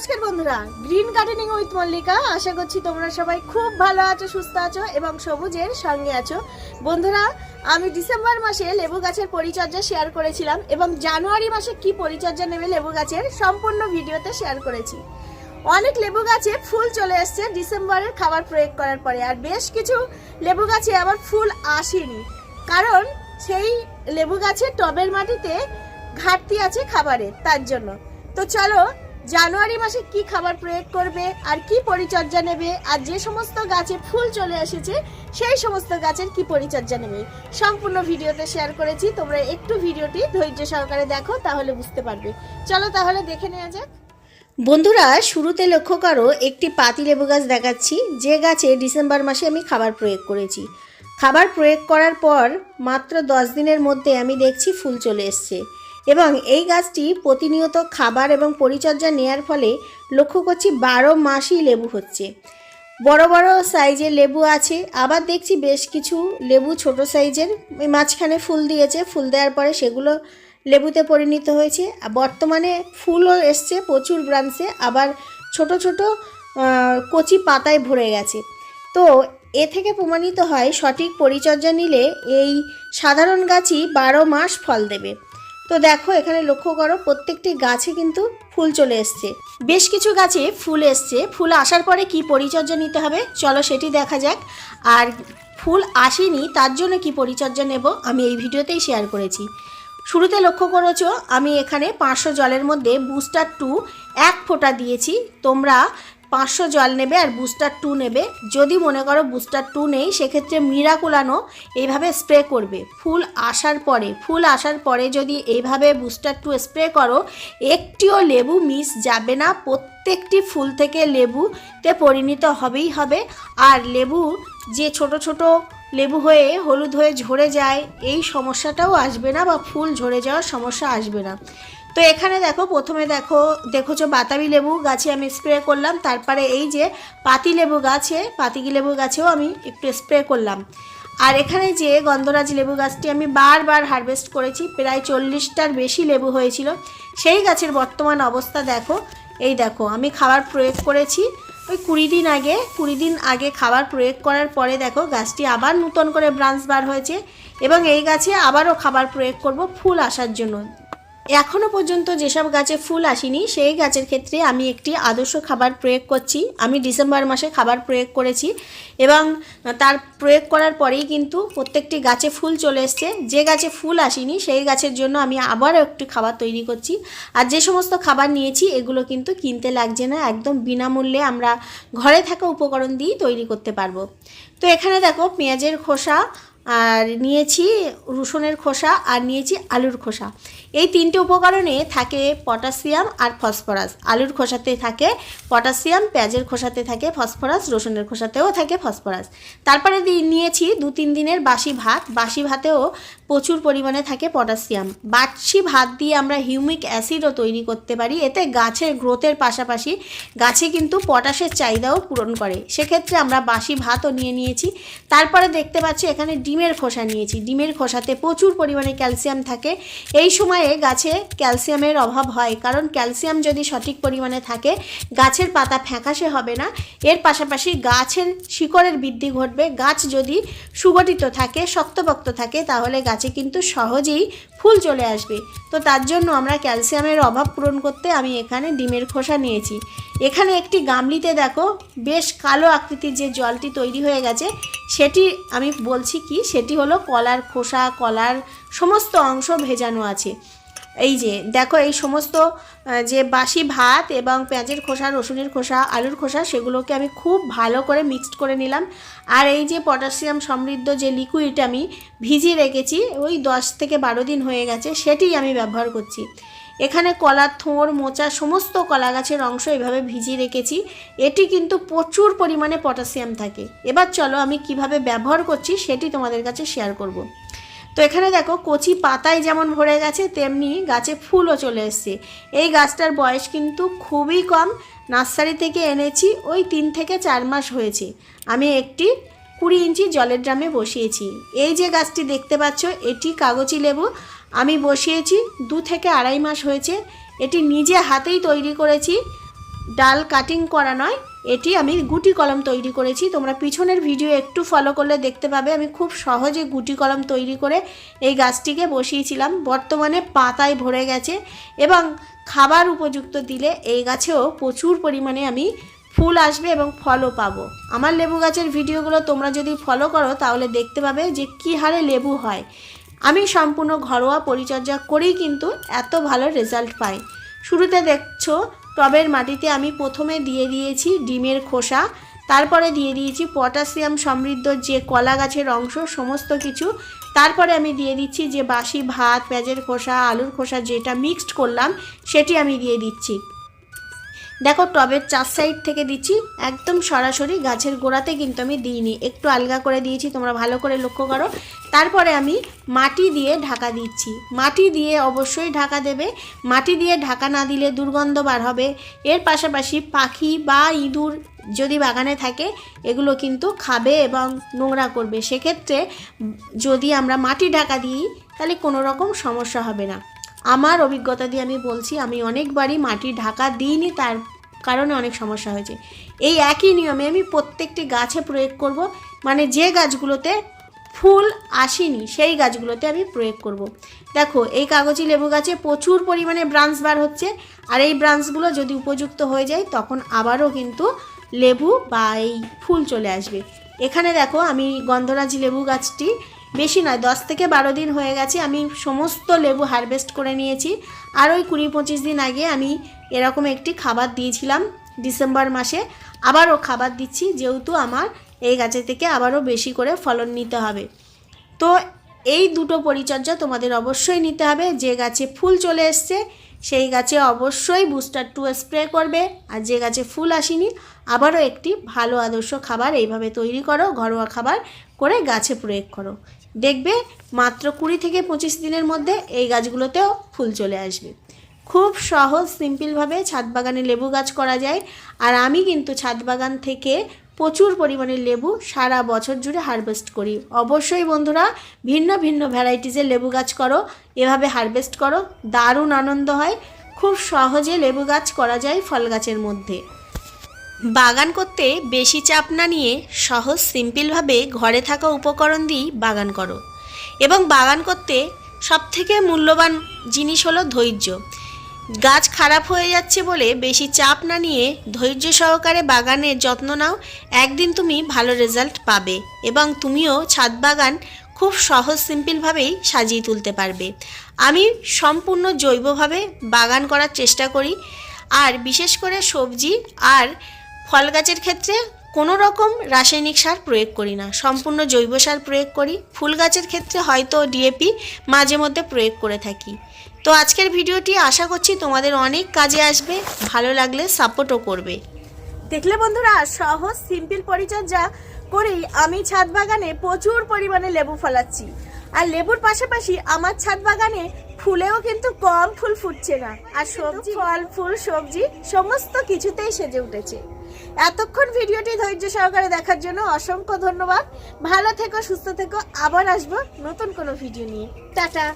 নমস্কার বন্ধুরা, green gardening with Mallika. আশা করছি তোমরা সবাই খুব ভালো আছো, সুস্থ আছো এবং সবুজের সঙ্গে আছো। বন্ধুরা, আমি ডিসেম্বর মাসে লেবু গাছের পরিচর্যা শেয়ার করেছিলাম এবং জানুয়ারি মাসে কি পরিচর্যা নেবে লেবু গাছের সম্পূর্ণ ভিডিওতে শেয়ার করেছি। অনেক লেবু গাছে ফুল চলে এসছে ডিসেম্বরের খাবার প্রয়োগ করার পরে, আর বেশ কিছু লেবু গাছে আবার ফুল আসেনি। কারণ সেই লেবু গাছে টবের মাটিতে ঘাটতি আছে খাবারের, তার জন্য। তো চলো জানুয়ারি মাসে কি খাবার প্রয়োগ করবে আর কি পরিচর্যা নেবে আর যে সমস্ত গাছে ফুল চলে এসেছে সেই সমস্ত গাছের কি পরিচর্যা নেবে? সম্পূর্ণ ভিডিওতে শেয়ার করেছি, তোমরা একটু ভিডিওটি ধৈর্য সহকারে দেখো, তাহলে বুঝতে পারবে। চলো তাহলে দেখে নেওয়া যাক। বন্ধুরা, শুরুতে লক্ষ্য করো, একটি পাতি লেবু গাছ দেখাচ্ছি। যে গাছে ডিসেম্বর মাসে আমি খাবার প্রয়োগ করেছি। খাবার প্রয়োগ করার পর মাত্র দশ দিনের মধ্যে আমি দেখছি ফুল চলে এসছে। এবং এই গাছটি প্রতিনিয়ত খাবার এবং পরিচর্যা নেয়ার ফলে লক্ষ্য করছি বারো মাসই লেবু হচ্ছে। বড় বড় সাইজের লেবু আছে, আবার দেখছি বেশ কিছু লেবু ছোট সাইজের মাঝখানে ফুল দিয়েছে, ফুল দেওয়ার পরে সেগুলো লেবুতে পরিণত হয়েছে। বর্তমানে ফুলও এসছে প্রচুর ব্রাঞ্চে, আবার ছোট ছোট কচি পাতায় ভরে গেছে। তো এ থেকে প্রমাণিত হয় সঠিক পরিচর্যা নিলে এই সাধারণ গাছই বারো মাস ফল দেবে। তো দেখো, এখানে লক্ষ্য করো, প্রত্যেকটি গাছে কিন্তু ফুল চলে এসছে। বেশ কিছু গাছে ফুল এসছে। ফুল আসার পরে কি পরিচর্যা নিতে হবে? চলো সেটি দেখা যাক। আর ফুল আসেনি, তার জন্য কি পরিচর্যা নেব? আমি এই ভিডিওতেই শেয়ার করেছি। শুরুতে লক্ষ্য করেছ, আমি এখানে পাঁচশো জলের মধ্যে বুস্টার টু এক ফোঁটা দিয়েছি। তোমরা পাঁচশো জল নেবে আর বুস্টার টু নেবে। যদি মনে করো বুস্টার টু নেই, সেক্ষেত্রে মিরাকুলানো এইভাবে স্প্রে করবে। ফুল আসার পরে, ফুল আসার পরে যদি এইভাবে বুস্টার টু স্প্রে করো, একটিও লেবু মিস যাবে না। প্রত্যেকটি ফুল থেকে লেবুতে পরিণত হবেই হবে। আর লেবু যে ছোট ছোট লেবু হয়ে হলুদ হয়ে ঝরে যায়, এই সমস্যাটাও আসবে না বা ফুল ঝরে যাওয়ার সমস্যা আসবে না। তো এখানে দেখো, প্রথমে দেখো, দেখোছো বাতাবি লেবু গাছে আমি স্প্রে করলাম, তারপরে এই যে পাতি লেবু গাছে পাতি লেবু গাছেও আমি একটু স্প্রে করলাম। আর এখানে যে গন্ধরাজ লেবু গাছটি আমি বারবার হারভেস্ট করেছি, প্রায় চল্লিশটার বেশি লেবু হয়েছিল, সেই গাছের বর্তমান অবস্থা দেখো, এই দেখো, আমি খাবার প্রয়োগ করেছি, ওই কুড়ি দিন আগে, কুড়ি দিন আগে খাবার প্রয়োগ করার পরে দেখো, গাছটি আবার নতুন করে ব্রাঞ্চ বার হয়েছে, এবং এই গাছে আবারও খাবার প্রয়োগ করব ফুল আসার জন্য। এখনও পর্যন্ত যেসব গাছে ফুল আসেনি, সেই গাছের ক্ষেত্রে আমি একটি আদর্শ খাবার প্রয়োগ করছি। আমি ডিসেম্বর মাসে খাবার প্রয়োগ করেছি এবং তার প্রয়োগ করার পরেই কিন্তু প্রত্যেকটি গাছে ফুল চলে এসছে। যে গাছে ফুল আসেনি, সেই গাছের জন্য আমি আবারও একটি খাবার তৈরি করছি। আর যে সমস্ত খাবার নিয়েছি, এগুলো কিন্তু কিনতে লাগছে না। একদম বিনামূল্যে আমরা ঘরে থাকা উপকরণ দিয়েই তৈরি করতে পারব। তো এখানে দেখো পেঁয়াজের খোসা আর নিয়েছি রসুনের খোসা আর নিয়েছি আলুর খোসা। এই তিনটে উপকরণে থাকে পটাশিয়াম আর ফসফরাস। আলুর খোসাতে থাকে পটাশিয়াম, পেঁয়াজের খোসাতে থাকে ফসফরাস, রসুনের খোসাতেও থাকে ফসফরাস। তারপরে নিয়েছি দু তিন দিনের বাসি ভাত। বাসি ভাতেও প্রচুর পরিমাণে থাকে পটাশিয়াম। বাসি ভাত দিয়ে আমরা হিউমিক অ্যাসিডও তৈরি করতে পারি। এতে গাছের গ্রোথের পাশাপাশি গাছে কিন্তু পটাশের চাহিদাও পূরণ করে। সেক্ষেত্রে আমরা বাসি ভাতও নিয়ে নিয়েছি। তারপরে দেখতে পাচ্ছি এখানে ডিমের খোসা নিয়েছি। ডিমের খোসাতে প্রচুর পরিমাণে ক্যালসিয়াম থাকে। এই সময়ে গাছে ক্যালসিয়ামের অভাব হয়, কারণ ক্যালসিয়াম যদি সঠিক পরিমাণে থাকে, গাছের পাতা ফ্যাকাশে হবে না। এর পাশাপাশি গাছের শিকড়ের বৃদ্ধি ঘটবে। গাছ যদি সুগঠিত থাকে, শক্তপোক্ত থাকে, তাহলে গাছে কিন্তু সহজেই ফুল চলে আসবে। তো তার জন্য আমরা ক্যালসিয়ামের অভাব পূরণ করতে আমি এখানে ডিমের খোসা নিয়েছি। এখানে একটি গামলিতে দেখো, বেশ কালো আকৃতির যে জলটি তৈরি হয়ে গেছে সেটি আমি বলছি কি, সেটি হলো কলার খোসা, কলার সমস্ত অংশ ভেজানো আছে। এই যে, দেখো এই সমস্ত যে বাসি ভাত এবং পেঁয়াজের খোসা, রসুনের খোসা, আলুর খোসা, সেগুলোকে আমি খুব ভালো করে মিক্সড করে নিলাম। আর এই যে পটাশিয়াম সমৃদ্ধ যে লিকুইড আমি ভিজিয়ে রেখেছি, ওই দশ থেকে বারো দিন হয়ে গেছে, সেটি আমি ব্যবহার করছি। এখানে কলার থোঁড় মোচা, সমস্ত কলা গাছের অংশ এভাবে ভিজিয়ে রেখেছি। এটি কিন্তু প্রচুর পরিমাণে পটাশিয়াম থাকে। এবার চলো আমি কীভাবে ব্যবহার করছি সেটি তোমাদের কাছে শেয়ার করব। তো এখানে দেখো, কচি পাতায় যেমন ভরে গেছে, তেমনি গাছে ফুলও চলে এসছে। এই গাছটার বয়স কিন্তু খুবই কম। নার্সারি থেকে এনেছি, ওই তিন থেকে চার মাস হয়েছে। আমি একটি কুড়ি ইঞ্চি জলের ড্রামে বসিয়েছি। এই যে গাছটি দেখতে পাচ্ছ, এটি কাগজি লেবু। আমি বসিয়েছি, দু থেকে আড়াই মাস হয়েছে, এটি নিজে হাতেই তৈরি করেছি, ডাল কাটিং করা নয়, এটি আমি গুটি কলম তৈরি করেছি, তোমরা পিছনের ভিডিও একটু ফলো করলে দেখতে পাবে, আমি খুব সহজে গুটি কলম তৈরি করে এই গাছটিকে বসিয়েছিলাম, বর্তমানে পাতায় ভরে গেছে, এবং খাবার উপযুক্ত দিলে এই গাছেও প্রচুর পরিমাণে আমি ফুল আসবে এবং ফলও পাবো। আমার লেবু গাছের ভিডিওগুলো তোমরা যদি ফলো করো, তাহলে দেখতে পাবে যে কী হারে লেবু হয়। আমি সম্পূর্ণ ঘরোয়া পরিচর্যা করেই কিন্তু এত ভালো রেজাল্ট পাই। শুরুতে দেখছ, টবের মাটিতে আমি প্রথমে দিয়ে দিয়েছি ডিমের খোসা, তারপরে দিয়ে দিয়েছি পটাশিয়াম সমৃদ্ধ যে কলা গাছের অংশ, সমস্ত কিছু। তারপরে আমি দিয়ে দিচ্ছি যে বাসি ভাত, পেঁয়াজের খোসা, আলুর খোসা যেটা মিক্সড করলাম, সেটি আমি দিয়ে দিচ্ছি। দেখো, টবের চার সাইড থেকে দিচ্ছি, একদম সরাসরি গাছের গোড়াতে কিন্তু আমি দিইনি। একটু আলগা করে দিয়েছি, তোমরা ভালো করে লক্ষ্য করো। তারপরে আমি মাটি দিয়ে ঢাকা দিচ্ছি। মাটি দিয়ে অবশ্যই ঢাকা দেবে। মাটি দিয়ে ঢাকা না দিলে দুর্গন্ধ বার হবে। এর পাশাপাশি পাখি বা ইঁদুর যদি বাগানে থাকে, এগুলো কিন্তু খাবে এবং নোংরা করবে। সেক্ষেত্রে যদি আমরা মাটি ঢাকা দিই, তাহলে কোনো রকম সমস্যা হবে না। আমার অভিজ্ঞতা দিয়ে আমি বলছি, আমি অনেকবারই মাটি ঢাকা দিইনি, তার কারণে অনেক সমস্যা হয়েছে এই একই নিয়মে আমি প্রত্যেকটি গাছে প্রয়োগ করব মানে যে গাছগুলোতে ফুল আসেনি, সেই গাছগুলোতে আমি প্রয়োগ করব। দেখো, এই কাগজি লেবু গাছে প্রচুর পরিমাণে ব্রাঞ্চ বার হচ্ছে, আর এই ব্রাঞ্চগুলো যদি উপযুক্ত হয়ে যায়, তখন আবারও কিন্তু লেবু বা এই ফুল চলে আসবে এখানে দেখো, আমি গন্ধরাজ লেবু গাছটি বেশি নয়, দশ থেকে বারো দিন হয়ে গেছে, আমি সমস্ত লেবু হারভেস্ট করে নিয়েছি। আর ওই কুড়ি পঁচিশ দিন আগে আমি এরকম একটি খাবার দিয়েছিলাম ডিসেম্বর মাসে, আবারও খাবার দিচ্ছি, যেহেতু আমার এই গাছের থেকে আবারও বেশি করে ফলন নিতে হবে। তো এই দুটো পরিচর্যা তোমাদের অবশ্যই নিতে হবে, যে গাছে ফুল চলে এসছে, সেই গাছে অবশ্যই বুস্টার টু স্প্রে করবে, আর যে গাছে ফুল আসেনি, আবারও একটি ভালো আদর্শ খাবার এইভাবে তৈরি করো, ঘরোয়া খাবার করে গাছে প্রয়োগ করো। দেখবে মাত্র কুড়ি থেকে পঁচিশ দিনের মধ্যে এই গাছগুলোতেও ফুল চলে আসবে। খুব সহজ, সিম্পলভাবে ছাদ বাগানে লেবু গাছ করা যায়। আর আমি কিন্তু ছাদ বাগান থেকে প্রচুর পরিমাণে লেবু সারা বছর জুড়ে হারভেস্ট করি। অবশ্যই বন্ধুরা, ভিন্ন ভিন্ন ভ্যারাইটিসের লেবু গাছ করো, এভাবে হারভেস্ট করো, দারুণ আনন্দ হয়। খুব সহজে লেবু গাছ করা যায় ফল গাছের মধ্যে। বাগান করতে বেশি চাপ না নিয়ে সহজ, সিম্পলভাবে ঘরে থাকা উপকরণ দিয়েই বাগান করো। এবং বাগান করতে সবথেকে মূল্যবান জিনিস হলো ধৈর্য। গাছ খারাপ হয়ে যাচ্ছে বলে বেশি চাপ না নিয়ে ধৈর্য সহকারে বাগানের যত্ন নাও, একদিন তুমি ভালো রেজাল্ট পাবে এবং তুমিও ছাদ বাগান খুব সহজ, সিম্পলভাবেই সাজিয়ে তুলতে পারবে। আমি সম্পূর্ণ জৈবভাবে বাগান করার চেষ্টা করি, আর বিশেষ করে সবজি আর ফল গাছের ক্ষেত্রে কোনো রকম রাসায়নিক সার প্রয়োগ করি না। সম্পূর্ণ জৈব সার প্রয়োগ করি। ফুল গাছের ক্ষেত্রে হয়তো ডিএপি মাঝে মধ্যে প্রয়োগ করে থাকি। তো আজকের ভিডিওটি আশা করছি তোমাদের অনেক কাজে আসবে, ভালো লাগলে সাপোর্টও করবে। দেখলে বন্ধুরা, সহজ সিম্পল পরিচর্যা করেই আমি ছাদ বাগানে প্রচুর পরিমাণে লেবু ফলাচ্ছি। আর লেবুর পাশাপাশি আমার ছাদ বাগানে ফুলেও কিন্তু কম ফুল ফুটছে না। আর সবজি ফল ফুল সবজি সমস্ত কিছুতেই সেজে উঠেছে। এতক্ষণ ভিডিওটি ধৈর্য সহকারে দেখার জন্য অসংখ্য ধন্যবাদ। ভালো থেকো সুস্থ থেকো। আবার আসব নতুন কোনো ভিডিও নিয়ে। টাটা!